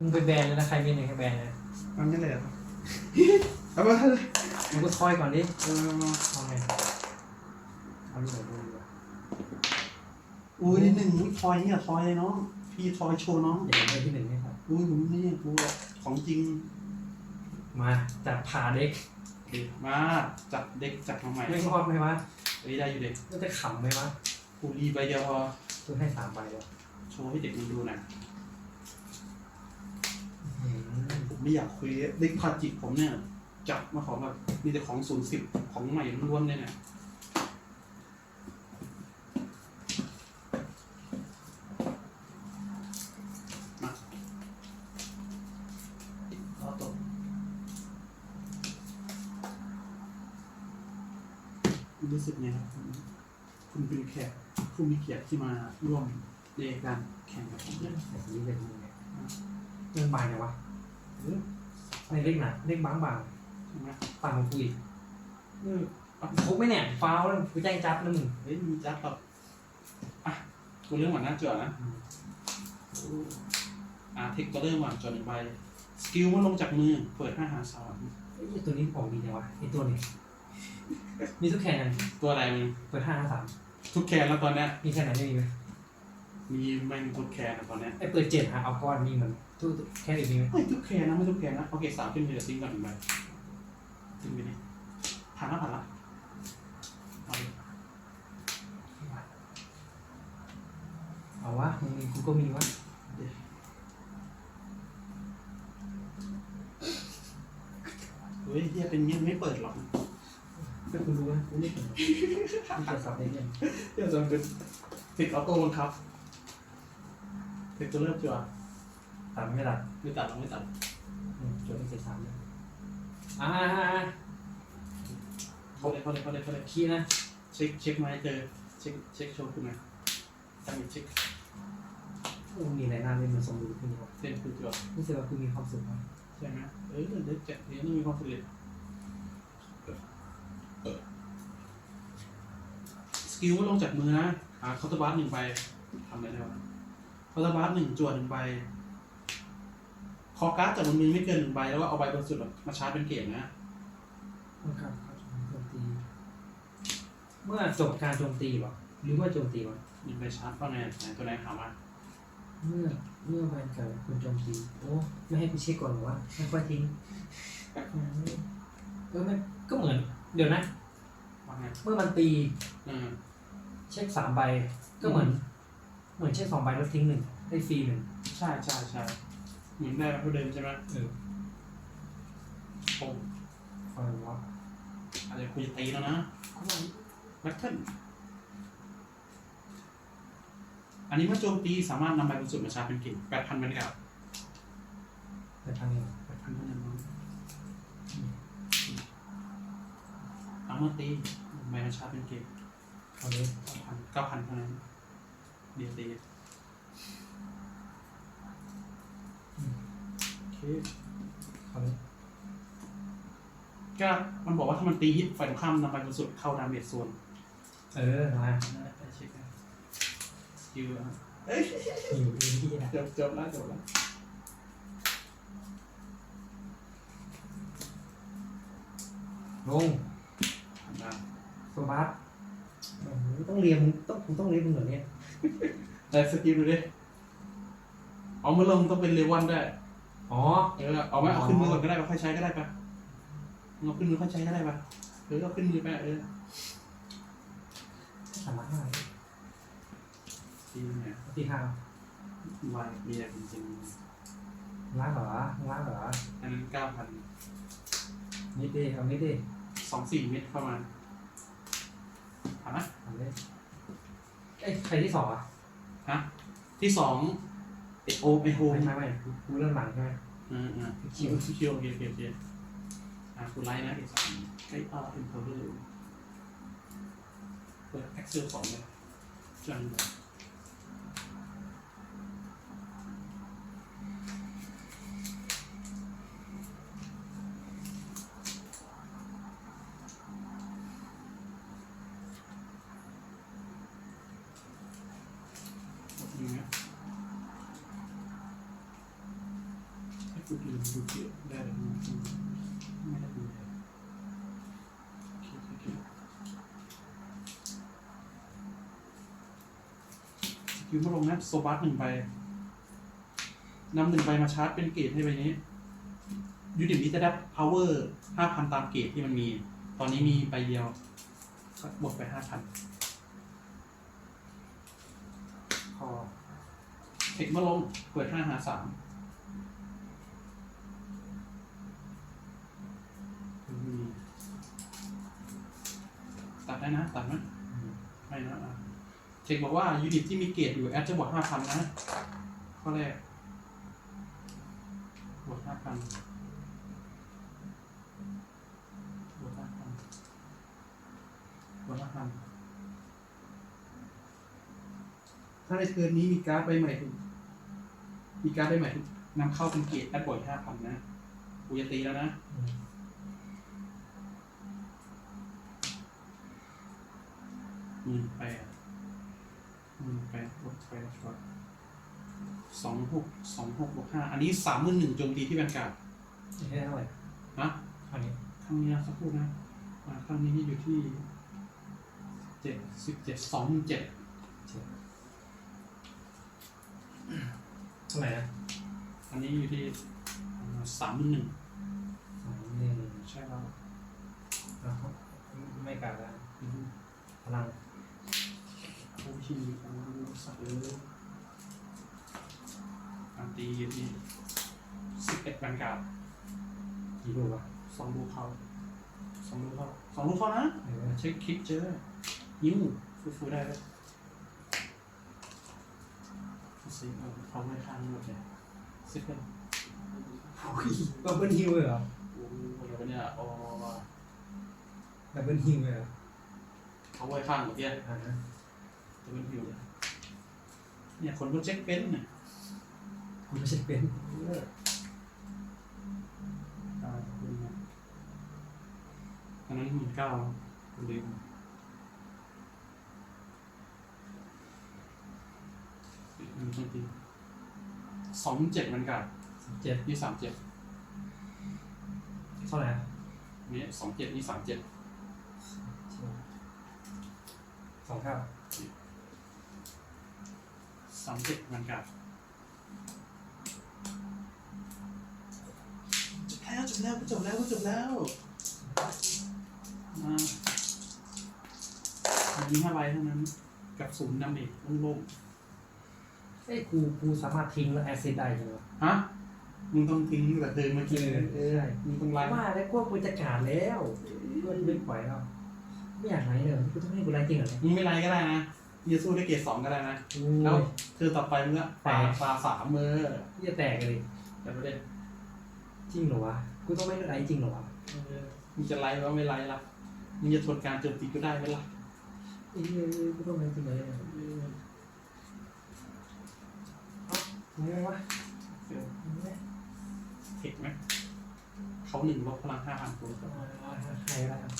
มึงไปแบนเลยนะใครมีหนึ่งให้แบนเลยเอางั้นเลยเหรอครับเอาไปเลยมึงก็ทอยก่อนดิเออเอาไงเอาดีกว่าดูดีกว่าอุ้ยหนึ่งอุ้ยทอยเนี่ยทอยเลยน้องพี่ทอยโชว์น้องเดี๋ยวไปที่หนึ่งนี่ครับอุ้ยผมนี่กูของจริงมาจัดผ่าเด็กดีมาจัดเด็กจัดมาใหม่ไม่ชอบไหมวะเอ้ยได้อยู่เด็กก็จะขำไหมวะกูรีใบเดียวพอตัวให้สามใบเลยโชว์ให้เด็กมันดูหน่อย ไม่อยากคุยเด็กพาจิตผมเนี่ย จับมาของแบบมีแต่ของศูนย์สิบของใหม่ล้วนเลยเนี่ยมาเอาตกรู้สึกไงครับคุณคุณเป็นแขกผู้มีเกียรติที่มาร่วมในการแข่งกับผมเนี่ยแต่ทีนี้เป็นยังไงเรื่องบางไงวะเออ ในเลขหนาเลขบางบางใช่ไหมๆต่างของกูอีกเออครบไหมเนี่ยฟาวแล้วกูแจ้งจับนะมึงเฮ้ยมีจัดแบบอะกูเรื่องหวานหน้าจอนะอะเทคก็เริ่มหวานจอหนึ่งใบสกิลเมื่อลงจากมือเปิดห้าหาสวรรค์ไอ้ตัวนี้ของดีจังวะไอ้ตัวนี้มีทุกแคนยังตัวอะไรมึงเปิดห้าห้าสามทุกแคนแล้วตอนเนี้ยมีแค่ไหนไม่มีไหมมีแม่งทุกแคนอะตอนเนี้ยไอ้เปิดเจ็ดหาเอาก้อนมีเหมือน ทุกแค่อื่นมีไหมเฮ้ยทุกแคนนะไม่ทุกแคนนะโอเคสามขึ้นมีแต่ซิงก่อนหนึ่งใบซิงไปนี่ผ่านแล้วผ่านละเอาดิเอาวะมึงมีกูก็มีวะเฮ้ยเฮียเป็นเงี้ยไม่เปิดหรอกเพื่อกูรู้นะกูไม่เห็นมีแต่สับได้ยังเฮียจะเป็นติดออโต้บังคับเทคก็เริ่มจัว ตัดไม่ตัดไม่ตัดหรอกไม่ตัดอืมจดเป็นเศษสามเลยอ่าเขาเลยเขาเลยเขาเลยเขาเลยขี้นะ เช็คเช็คมาให้เจอ เช็คเช็คโชว์คุณนะตั้งเช็คกูมีอะไรน่าเล่นมันสมดุลขึ้นวะเส้นคุณจวรู้สึกว่ากูมีความสุขมากใช่ไหมเออเด็กเจ็ดเนี้ยต้องมีความสุขเลยสกิลลงจากมือนะอ่าเคาน์เตอร์บาร์หนึ่งใบทำอะไรได้บ้างเคาน์เตอร์บาร์หนึ่งจวดหนึ่งใบ คอการ์ดจากบนมือไม่เกินหนึ่งใบแล้วก็เอาใบบนสุดมาชาร์จเป็นเกมนะครับครับโจมตี เมื่อจบการโจมตีวะหรือว่าโจมตีวะหนึ่งใบชาร์จว่าไงไหนตัวไหนถามมาเมื่อเมื่อแวนเกิดคุณโจมตีโอ้ไม่ให้กูเช็คก่อนเหรอวะไม่ค่อยทิ้งอืมเออมันก็เหมือน เดี๋ยวนะ ว่าไงเมื่อมันตีเออเช็คสามใบก็เหมือน เหมือนเช็คสองใบแล้วทิ้งหนึ่งได้ฟรีหนึ่งใช่ใช่ใช่เหมือนได้เท่าเดิมใช่ไหมเออโอ้อะไรวะอะไรคุยจะตีแล้วนะแบทเทิลอันนี้เมื่อโจมตีสามารถนำใบบนสุดมาชาร์จเป็นเกมแปดพันเป็นกับแต่ทางนี้แปดพันเท่านั้นมั้งเอาเมื่อตีใบมาชาร์จเป็นเกมเอาเลยเก้าพันเก้าพันเท่านั้นเดียวตี โอเคเอาเลยก็มันบอกว่าถ้ามันตีฮิตฝ่ายตรงข้ามนำใบบนสุดเข้าดาเมจโซนเออมาไปเช็คนะสกิลอะอยู่ดีที่นะจบจบแล้วจบแล้วลงทำได้โซบัสโอ้โหต้องเรียนมึงต้องผมต้องเรียนมึงเหรอเนี่ยแต่สกิลดูดิเอามาลงต้องเป็นเลวันได้ อ๋อ เออเอาไหมเอาขึ้นมือก่อนก็ได้ปะค่อยใช้ก็ได้ปะเอาขึ้นมือค่อยใช้ก็ได้ปะเออเอาขึ้นมือไปเออสามารถอะไรทีเนี่ยตีห้าวายมีอะไรจริงล้างเหรอล้างเหรอๆอันนั้นเก้าพันนิดเดียวเอานิดเดียวสองสี่เม็ดเข้ามาถามนะทำเลยเอ้ยใครที่สองอะฮะที่สอง ไอโอไอโฮมไม่ใช่ไม่กูกูเริ่มหลังใช่ไหมเออเออคิวคิวโอเคโอเคโอเคอะคุณไลน์นะอีกสองใกล้อ่าอินโพเดอร์เปิดแอคเซลสองเลยจังเลยอย่างเงี้ย พูดลืมดูเกี่ยวได้เลยไม่ได้ดูเลยโอเคโอเคสกิลมาลงนะโซบัสหนึ่งใบนำหนึ่งใบมาชาร์จเป็นเกรดให้ใบนี้ ยูนิตนี้จะได้ power ห้าพันตามเกรดที่มันมี ตอนนี้มีใบเดียวก็บวกไปห้าพันพอเทคมาลงเปิดห้าหาสามมี ได้นะตัดไหมไม่นะอะเช็คบอกว่ายูนิตที่มีเกรดอยู่แอดจะบวกห้าพันนะข้อแรกบวกห้าพันบวกห้าพันบวกห้าพันถ้าในเทิร์นนี้มีการ์ดใบใหม่ถูกมีการ์ดใบใหม่ถูกนำเข้าเป็นเกรดแอดบวกห้าพันนะกูจะตีแล้วนะ หมื่นแปดหมื่นแปดบวกแปดบวกสองหกสองหกบวกห้าอันนี้สามหมื่นหนึ่งโจมตีที่แวนการ์ดแค่เท่าไหร่นะคราวนี้ครั้งนี้นะสักครู่นะอ่าครั้งนี้นี่อยู่ที่เจ็ดสิบเจ็ดสองหมื่นเจ็ดเท่าไหร่นะอันนี้อยู่ที่สามหมื่นหนึ่งสองหนึ่งใช่แล้วแล้วไม่กลับแล้วอืมพลัง โอ้ที่มีการรู้สักเลยการตีที่สิบเอ็ดแวนการ์ดกี่ลูกวะสองลูกเข้าสองลูกเข้าสองลูกเข้านะเออเช็คคลิกเจอยิ้วฟูฟูได้เลยสิเอาเขาไม่ข้างหมดเลยสิบเป็นอุ้ยดับเบิลฮิวเลยเหรอโอ้โหอะไรวะเนี่ยอ๋อดับเบิลฮิวเลยเหรอเขาไว้ข้างหมดเนี่ย อ่าฮะจะเป็นผิวเลยเนี่ยคนก็เช็คเป็นเนี่ยกูไม่ใช่เป็นอ่าคุณนะอันนั้นหมื่นเก้าลืมหนึ่งทีสองเจ็ดมันกับเจ็ดนี่สามเจ็ดเท่าไหร่อะนี่สองเจ็ดนี่สามเจ็ดสองเท่า สามเจ็ดมันกับจบแล้วจบแล้วจบแล้วจบแล้วอ่ายิงห้าใบเท่านั้น กับศูนย์ดาเมจโล่งเอ้ยกูกูสามารถทิ้งแล้วแอซิดได้ใช่ไหมวะๆฮะมึงต้องทิ้งแต่เดินเมื่อกี้เออเออมึงต้องไล่ว่าแล้วพวกกูจะขาดแล้วก็ไม่ไหวแล้วไม่อยากไลฟ์เลยกูต้องให้กูไลฟ์จริงเหรอเนี่ยมึงไม่ไล่ก็ได้นะ มึงจะสู้ได้เกรดสองก็ได้นะโอ้แล้วยคือต่อไปมึงก็ปลาแปดปลาสามมือจะแตกกันเลยแต่ประเด็นจริงเหรอวะ กูต้องไม่ไลฟ์จริงเหรอวะเออมึงจะไล่ก็ไม่ไล่ละมึงจะทนการโจมตีก็ได้ไหมล่ะเอ้ยกูต้องไลฟ์จริงเลยเนี่ยเอองงวะเฟลเทคไหมเขาหนึ่งลบพลังห้าพันตัวเอาใครก็ได้ครับ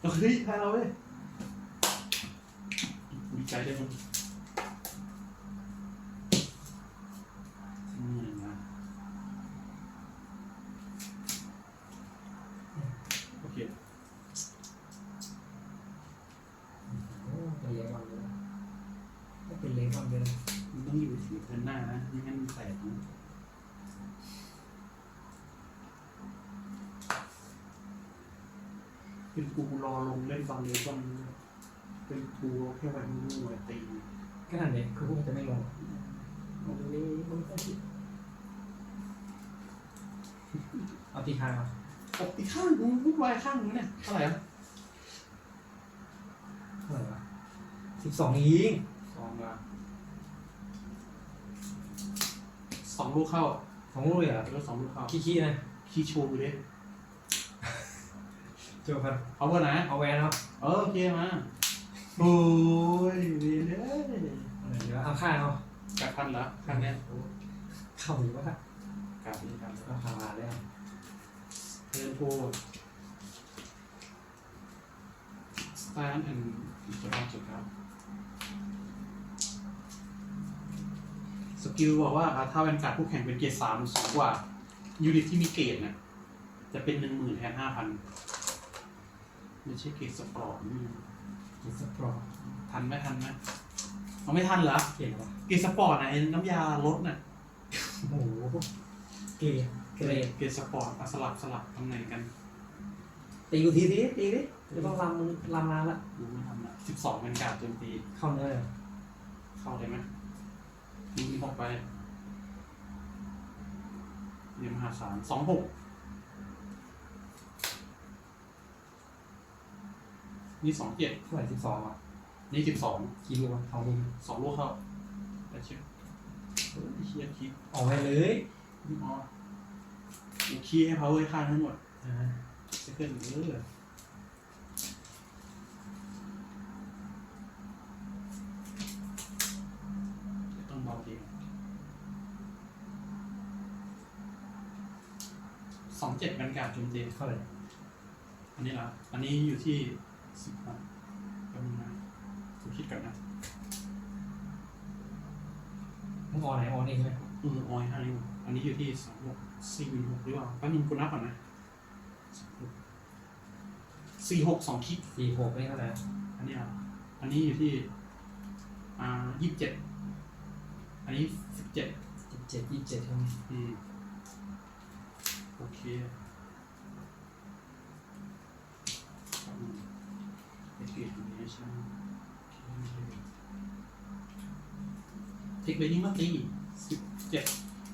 เฮ้ยแพ้เราเว้ยดีใจด้วยมึงนี่นะโอเค โอ้เป็นเลมอนเลยก็เป็นเลมอนเลย มันต้องอยู่ถึงเทิร์นหน้านะไม่งั้นมันแตกนะเป็นกูรอ ลงเล่นตอนนี้ตอนเป็นกูแค่วันนู้นตีก็นั่นเองคือพวกมันจะไม่ลงมันเลยมันก็คิดเอาตีคางมาปกติข้างมึงวุ่นวายข้างมึงเนี่ยเท่าไหร่อะเท่าไหร่วะสิบสองยิงสองละสองลูกเข้าสองลูกเลยเหรอแล้วสองลูกเข้าขี้ๆนะขี้โชว์ไปเลย เจอพันเอาเบอร์ไหนเอาแวนเอาเออโอเคมาโอ้ยเวียนเลยเดี๋ยวเอาข้างเอากัดพันแล้วครั้งเนี้ยโอ้เข้าหรือว่ากัดนี่กัดเอาผ่านแล้วเทิร์นโฟสแตนแอนด์จะต้องจุดครับสกิลบอกว่าอ่าถ้าแวนการ์ดผู้แข่งเป็นเกรดสามสูงกว่ายูนิตที่มีเกรดเนี่ยจะเป็นหนึ่งหมื่นแทนห้าพัน ไม่ใช่เกรดสปอร์ตนี่กินสปอร์ตทันไหมทันไหมเอาไม่ทันเหรอเก่งวะเกรดสปอร์ตน่ะไอ้น้ำยาลดน่ะโอ้โหเกรดเกรดเกรดสปอร์ตอะสลับสลับตำแหน่งกันตีกูทีสิตีดิจะต้องลำมึงลำมาละดูไม่ทันละสิบสองเป็นการ์ดโจมตีเข้าเนื้อเลยเข้าได้ไหมมีหกไปเรียนมหาศาลสองหก นี่สองเจ็ดเท่าไหร่สิบสองอะนี่สิบสองกี่ลูกวะสองลูกสองลูกเข้าแต่เช็คเฮ้ยเชียคิดออกไปเลยอ๋อกูคีย์ให้ power ข้างทั้งหมดอ่าเซคันเออต้องเบาดีสองเจ็ดเป็นการโจมตีเท่าไหร่อันนี้ละอันนี้อยู่ที่ สิบห้าแป๊บนึงนะกูคิดก่อนนะมึงออนไหนออนนี่ใช่ไหมเออออยให้อยู่อันนี้อยู่ที่สองหกสี่หกหรือเปล่าแป๊บนึงกูนับก่อนนะสี่หกสองคิดสี่หกนี่เท่าไหร่อันนี้อะอันนี้อยู่ที่อ่ายี่สิบเจ็ดอันนี้สิบเจ็ดสิบเจ็ดยี่สิบเจ็ดใช่ไหมอืมโอเคเอ็กซ์ เพรสชั่นเทคเบนิ่งมาตีสิบเจ็ด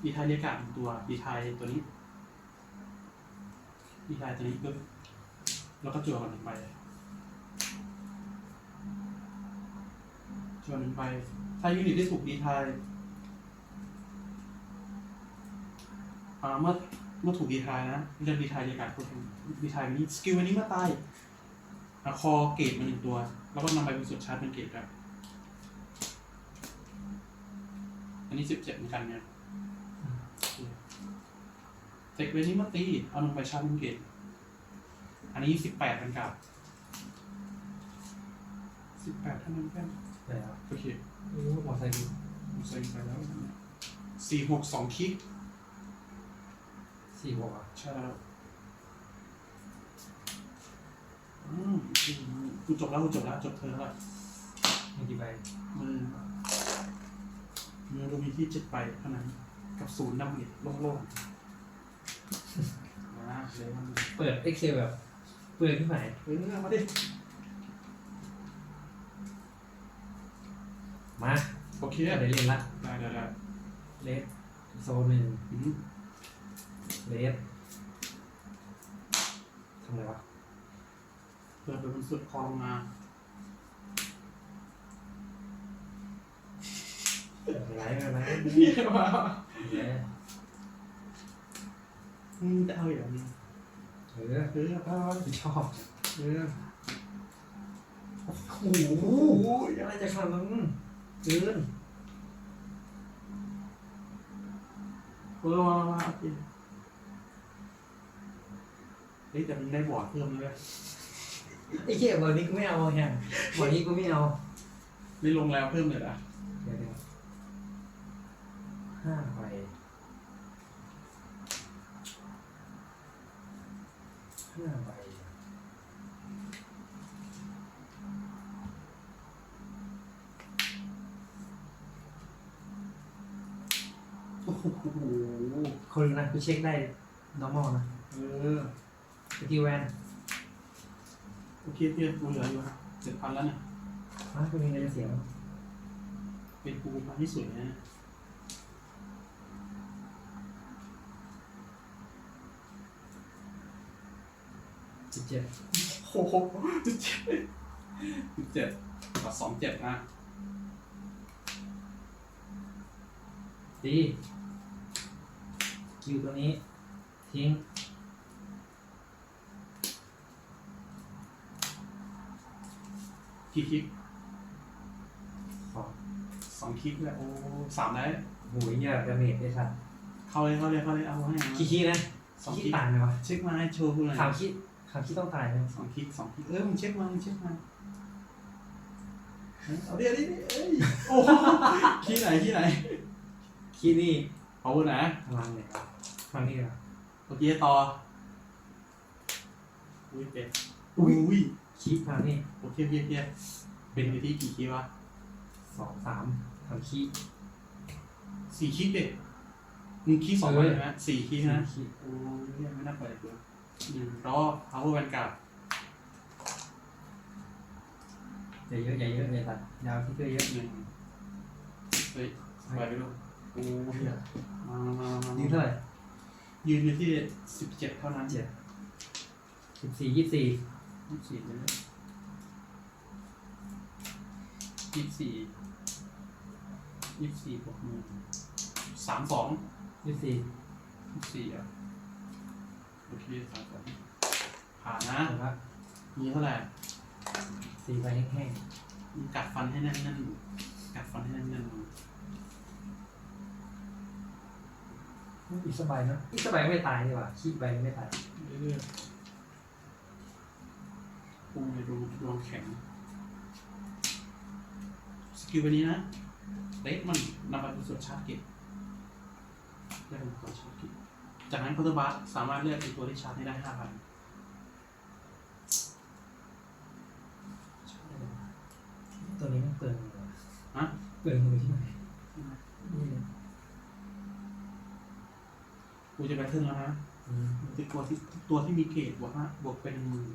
ดีไทยเรียกการตัวดีไทยตัวนี้ดีไทยตัวนี้ปึ๊บแล้วก็จั่วกันหนึ่งใบชวนหนึ่งไปถ้ายูนิตที่ถูกดีไทยเมื่อเมื่อถูกดีไทยนะเรื่องดีไทายในการพูดถึงดีไทยนี้สกิลวันนี้เมื่อตาย อะคอเกตมาหนึ่งตัว แล้วก็นำไปเป็นสุดชาร์จเป็นเกตครับ อันนี้สิบเจ็ดเหมือนกันเนี่ยเทคเวนี้มาตี เอาลงไปชาร์จเป็นเกต อันนี้สิบแปดเป็นกับสิบแปดเท่านั้นแค่แต่ครับโอเคโอ้หมอไซค์ดูผมใส่ไปแล้วสี่หกสองคลิกสี่หกอะใช่แล้ว อืมกูจบแล้วกูจบแล้วจบเธอแล้วมีกี่ใบมือมือเรามีที่เจ็ดใบเท่านั้น กับศูนย์ดำเนินโล่งๆนะเลยมันเปิด Excel แบบ เปิดที่ไหนเออเอามาดิมาโอเคได้ได้เล่นละได้ได้ได้เลสโซนหนึ่งอืมเลสทำอะไรวะ เปิดไปบนสุดคอลงมาไม่ไรไม่ไรเยี่ยมาเอออืมจะเอาอย่างนี้เออเออเอชอบเออโอ้โหอะไรจะขนาดนั้นเกินเออมามาโอเคเฮ้ยแต่มันได้บอร์ดเพิ่มเลย ไอ้เหี้ยวันนี้กูไม่เอาแฮงวันนี้กูไม่เอาไม่ลงแล้วเพิ่มเลยอะเดี๋ยวเดี๋ยวห้าใบห้าใบโอ้โหคนนะกูเช็คได้ normal นะเออสกิลแวน โอเคเพื่อนกูเหลืออยู่เจ็ดพันแล้วเนี่ยมากูมีอะไรจะเสียงเป็นกูพันที่สุดนะสิบเจ็ดโอ้โหสิบเจ็ดสิบเจ็ดต่อสองเจ็ดนะดีคิวตัวนี้ ทิ้ง กี่คลิกสองสองคลิกเลยโอ้สามได้โหยเนี่ยดาเมจได้สัตว์เข้าเลยเข้าเลยเข้าเลยเอาให้นะขี้ขี้นะสองขี้คลิกต่างไหมวะเช็คมาให้โชว์กูหน่อยสามขี้สามขี้ต้องตายไหมสองคลิกสองคลิกเออมึงเช็คมามึงเช็คมาเอาดิเอาดิเอ้ยโอ้โหขี้ไหนขี้ไหนคีย์นี่พาวเวอร์นะพลังเลยครับฟังนี่ครับโอเคต่ออุ้ยเจ็ดอุ้ย คีย์พลังนี่โอเคโอเคโอเคเป็นไปที่กี่คีย์วะสองสามสามคีย์สี่คีย์เด็กมึงคีย์สองเอไปอเลยนะสี่คีย์นะคีย์โอ้ยไม่น่าเปิดเลยหนึ่งรอพาวเวอร์แวนการ์ดอย่าเยอะอย่าเยอะอย่าตัดยาวที่เกอร์เยอะหนึ่งเฮ้ยไปไปดูโอ้ยมามามามายืนเท่าไหร่ยืนอยู่ที่สิบเจ็ดเท่านั้นเจ็ดสิบสี่ยี่สิบสี่ ยี่สิบสี่เลยยี่สิบสี่ยี่สิบสี่บวกหนึ่งสามสองยี่สิบสี่ยี่สิบสี่อะโอเคสามสองผ่านนะถูกครับมีเท่าไหร่สี่ใบแห้งมีกัดฟันให้แน่นๆกัดฟันให้แน่นๆอีกสบายเนอะอีกสบายไม่ตายดีกว่าคีย์ใบไม่ตายๆเรื่อยๆ ปูในดวงดวงแข็ง สกิลวันนี้นะเล็กมันนำไปเป็นส่วนชาร์จเก็บได้เป็นตัวชาร์จเก็บจากนั้นคอร์เตอร์บัสสามารถเลือกเป็นตัวที่ชาร์จให้ได้ห้าพันตัวนี้มันเปลืองมือฮะเปลืองมือที่ไหนนี่กูจะไปเทิร์นแล้วนะอืมติดตัวที่ตัวที่มีเกรดบวกห้าบวกเป็นหมื่น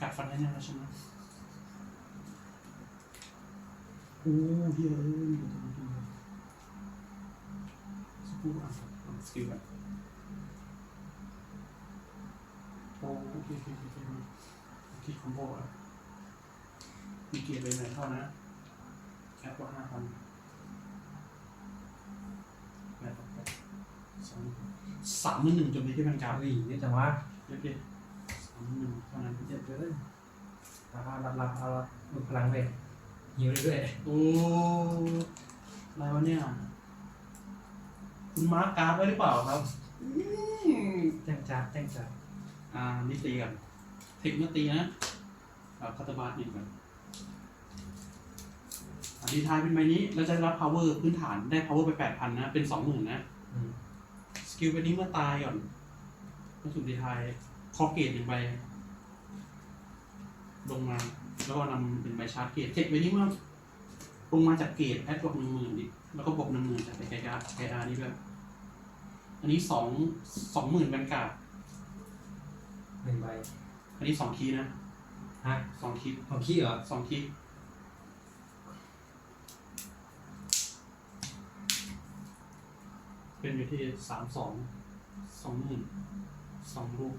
กัดฟันให้แน่นแล้วใช่ไหม โอ้เฮ้ยเอ้ยดูดูดูสกิลอะอะสกิลแบบโอเคโอเคโอเคโอเคอมโบอะมีเกียร์ไปไหนเท่านะแค่กว่าห้าพันแปดแปดสองสามหมื่นหนึ่งจนมีที่เป็นกาฟอุ้ยเยจังวะโอเคสามหมื่นหนึ่งเท่านั้นเยอะเกินเอาเอารับรับเอาดูพลังเลย หิวเรื่อยโอ้อะไรวะเนี่ย คุณมาร์กกราฟไว้หรือเปล่าครับๆแจ้งจ้าแจ้งจ้าอ่านี่ตีกันเทคเมื่อตีนะอ่าคัตเตอร์บาร์หนึ่งกันอ่าดีทายเป็นใบนี้เราจะได้รับ power พื้นฐานได้ power ไปแปดพันนะ เป็นสองหมื่นนะ อืมสกิลใบนี้เมื่อตายก่อนเมื่อถูกดีทายคอเกตหนึ่งใบลงมา แล้วก็นำเป็นใบชาร์จเกตเทคใบนี้เมื่อลงมาจากเกตแอดบวกหนึ่งหมื่นอีกแล้วก็บวกหนึ่งหมื่นจากไกอาร์ไกอาร์นี่ด้วยอันนี้สองสองหมื่นแวนการ์ดหนึ่งใบอันนี้สองคีย์นะฮะสองคีย์ของขี้เหรอสองคีย์เป็นอยู่ที่สามสองสองหมื่นสองลูก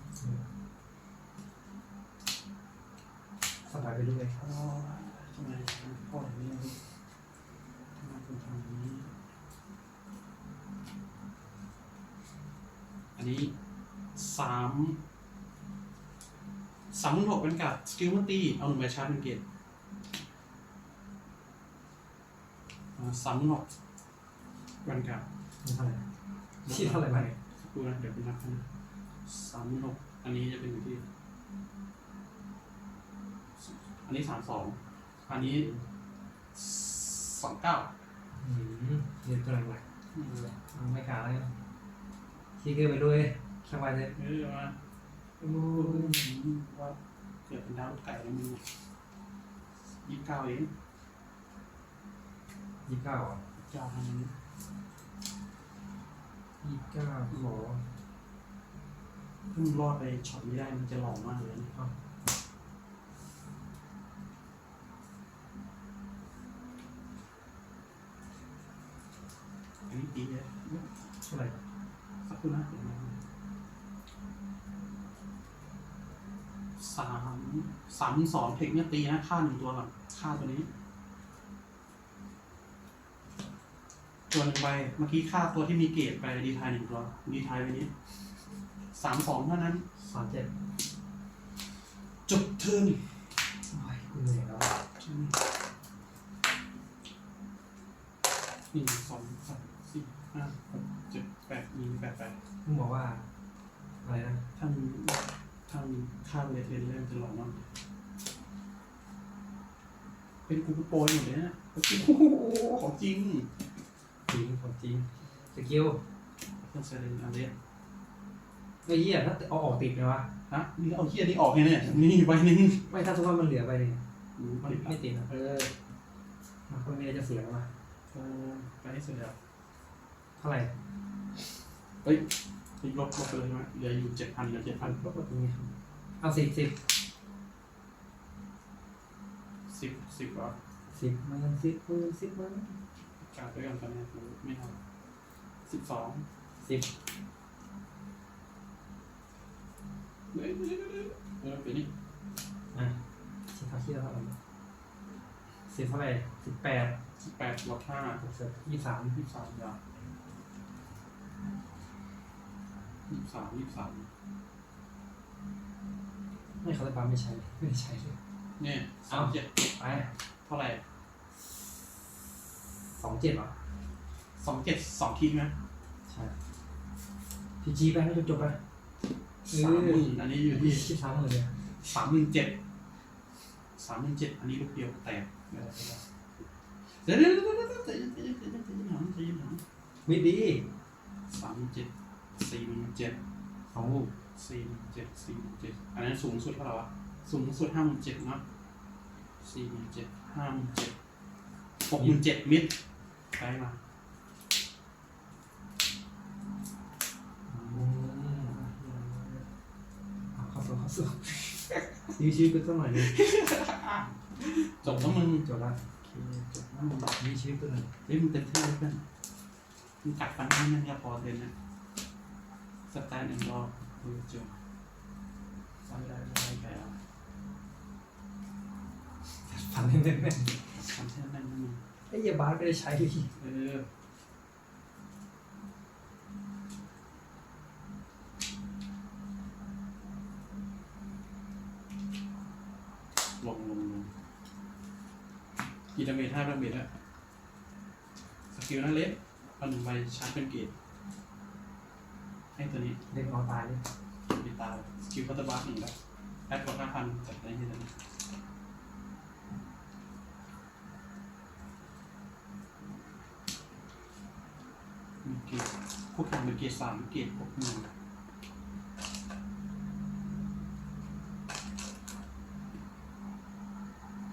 สบายไปด้วยพ่อทำไมพ่ออย่างนี้ลูกทำไมคุณทำอย่างนี้ อันนี้สามสามหมื่นหกเป็นกับสกิลมันตีเอาหนึ่งใบชาร์จเป็นเกตอ่าสามหมื่นหกเป็นกับมันเท่าไหร่ขี้เท่าไหร่ไปสักครู่นะเดี๋ยวไปนับกันนะสามหมื่นหกอันนี้จะเป็นอยู่ที่ อันนี้สามสองอันนี้สองเก้าอืมเรียนตัวไหนๆไม่กล้าแล้วขี้เกินไปด้วยสบายเลยเออมาโอ้ยว่าเกิดเป็นดาวลูกไก่แล้วมึงยี่สิบเก้าเองยี่สิบเก้าอะเก้าพันนี้ยี่สิบเก้าขอถ้ามึงรอดไปช็อตนี้ได้มันจะหล่อมากเลยนะ เอาอันนี้ตีเลยเท่าไหร่สักครู่นะเดี๋ยวนะสามสามสองเทคเนี่ยตีนะค่าหนึ่งตัวก่อนค่าตัวนี้ ตัวหนึ่งใบเมื่อกี้ค่าตัวที่มีเกรดไปดีทายหนึ่งตัวดีทายไปนี้สามสองเท่านั้นสามเจ็ดจบเทิร์นโอ้ยกูเหนื่อยแล้วอะหนึ่งสองสามสี่ ห้าหกเจ็ดแปดมีแปดแปดมึงบอกว่า อะไรนะถ้ามีถ้ามีค่าเวทเทนเล่นจะหลอนมากเป็นกูโปรยหมดเลยนะโอ้โหของจริงจริงของจริงสกิลเครื่องเซเลนอันเนี้ยไอ้เหี้ยถ้าเอาออกติดไหมวะฮะนี่เอาเฮียนี่ออกไงเนี่ยนี่ใบหนึงไม่ถ้าสมมติว่ามันเหลือไปเนี่ยอืมมันไม่ติดอะเออมันก็ไม่ได้จะเสียงมาโอ้ไปให้สุดแล้ว เท่าไหร่เฮ้ยลบลบไปเลยใช่ไหมเหลืออยู่เจ็ดพันเหลือเจ็ดพันก็กดตรงนี้เอาสิบสิบสิบสิบเหรอสิบมันสิบมือสิบมือการด้วยกันตอนนี้ไม่เอาสิบสองสิบเฮ้ยเฮ้ยเฮ้ยเออเป็นนี่อะสิบเท่าที่เท่าไหร่สิบเท่าไหร่สิบแปดสิบแปดลบห้ายี่สิบสามยี่สิบสามยา ยี่สิบสามยี่สิบสามไม่เขาจะปาไม่ใช้ไม่ได้ใช้เลยเนี่ยสามเจ็ดไปเท่าไหร่สองเจ็ดเหรอสองเจ็ดสองคิดไหมใช่พีจีไปให้จบจบๆไปสามหมื่นอันนี้อยู่ที่สิบสามหมื่นเลยสามหมื่นเจ็ดสามหมื่นเจ็ดอันนี้ลูกเดียวแตกเดี๋ยวเดี๋ยวเดี๋ยวเดี๋ยวใจเย็นใจเย็นใจเย็นใจเย็นหน่อยใจเย็นหน่อยวิดีสามหมื่นเจ็ดสี่หมื่นเจ็ดสองลูกสี่หมื่นเจ็ดสี่หมื่นเจ็ดอันนั้นสูงสุดเท่าไหร่วะสูงสุดห้าหมื่นเจ็ดเนาะสี่หมื่นเจ็ดห้าหมื่นเจ็ดหกหมื่นเจ็ดมิดไปมาอืมเอาเข้าสู่เข้าสู่ยืดชีวิตไปสักหน่อยหนึงจบแล้วมึงจบละโอเคจบแล้วมึงยืดชีวิตไปหน่อยเฮ้ยมึงเต็มที่เลยเพื่อน มึงกัดฟันให้แม่งอย่าพอเต็มนะสแตนด์แอนด์รอดูจบใส่ได้ไม่ได้แกแล้วฟันแน่นๆทำแค่นั้นนะมึงไอ้เหี้ยบาสไม่ได้ใช้เลยเออลงลงลงกีดาเมจห้าดาเมจแล้วสกิลนั่นเล็ก เอาหนึ่งใบชาร์จเป็นเกตให้ตัวนี้เด็กนอนตายเลยมีตาสกิลคัตเตอร์บาร์หนึ่งแล้วแอดกดห้าพันจัดได้ที่ตัวนี้มีเกตพวกแข่งเป็นเกตสามเกตหกหนึ่ง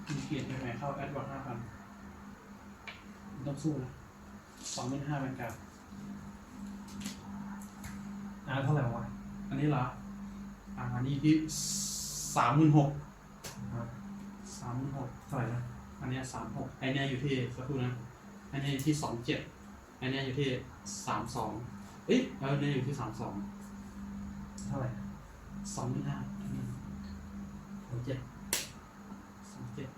มีเกตยังไงเข้าแอดกดห้าพันต้องสู้นะ สองหมื่นห้าเป็นการอ่าเท่าไหร่วะ อันนี้เหรอ อ่าอันนี้ที่สามหมื่นหกอ่าสามหมื่นหกเท่าไหร่นะ อันเนี้สามหกไอเนี้ยอยู่ที่สักครู่นะ อันเนี้ยอยู่ที่สองเจ็ดอันเนี้ยอยู่ที่สามสองเอ้ยแล้วอันเนี้ยอยู่ที่สามสองเท่าไหร่สองหมื่นห้าสองเจ็ดสองเจ็ด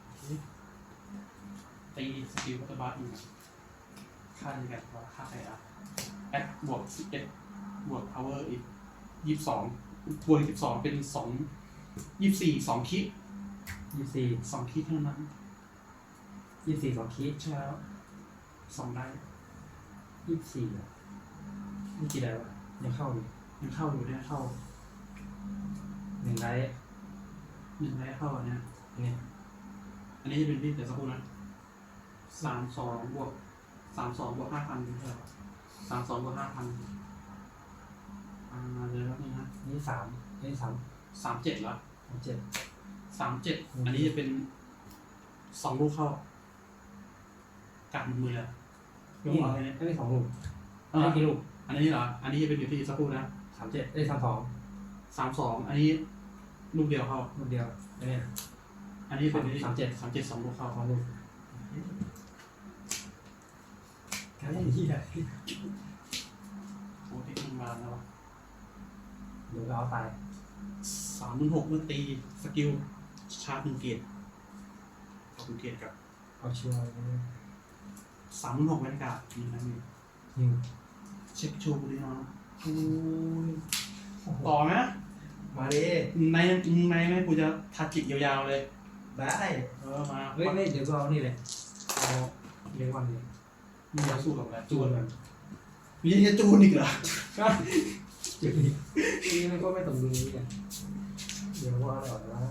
ตีสกิลวัตบาร์อีก ค่าในแบบว่าค่าไออะแอดบวกสิบเอ็ดบวกพาวเวอร์อีกยี่สิบสองบวกสิบสองเป็นสองยี่สิบสี่สองคิยี่สิบสี่สองคิเท่านั้นยี่สิบสี่สองคีดใช่แล้วสองได้ยี่สิบสี่อะนี่กี่ได้วะยังเข้าอยู่ยังเข้าอยู่เนี่ยเข้าหนึ่งได้หนึ่งได้เข้าอันเนี้ยเนี่ยอันนี้จะเป็นที่แต่สักครู่นะสามสองบวก สามสองบวกห้าพันเป็นเท่าไหร่สามสองบวกห้าพันอ่าเดี๋ยวแป๊บนึงนะนี่สามนี่สามสามเจ็ดละสามเจ็ดสามเจ็ดอันนี้จะเป็นสองลูกเข้ากัดมือเลยยกนี่เอาไปเนี่ยไม่ได้สองลูกเออได้กี่ลูกอันนี้เหรอ อันนี้จะเป็นอยู่ที่สักครู่นะสามเจ็ดเอ้ยสามสองสามสองอันนี้ลูกเดียวเข้าลูกเดียวอันเนี้ยอันนี้เป็นอยู่ที่สามเจ็ดสามเจ็ดสองลูกเข้าสองลูก การเล่นที่ไหนโอ้เทคนิคมาแล้ววะเดี๋ยวเราเอาตายสามหมื่นหกเมื่อตีสกิลชาร์จหนึ่งเกตขอบคุณเกตกับเอาชัวร์เลยสามหมื่นหกแวนการ์ดมีนะมียิงเช็คโชว์บุรีรัมย์โอ้ยต่อไหมมาดิในในไหมกูจะทัดจิตยาวๆเลย ได้ เออมาเฮ้ยไม่เดี๋ยวก็เอานี่เลยเอาเลี้ยงวันเลย มีจะสู้กับอะไรจูนมันมีจะจูนอีกเหรอจุดนี้นี่มันก็ไม่สมดุลนี้อะเดี๋ยวว่าอะไรวะ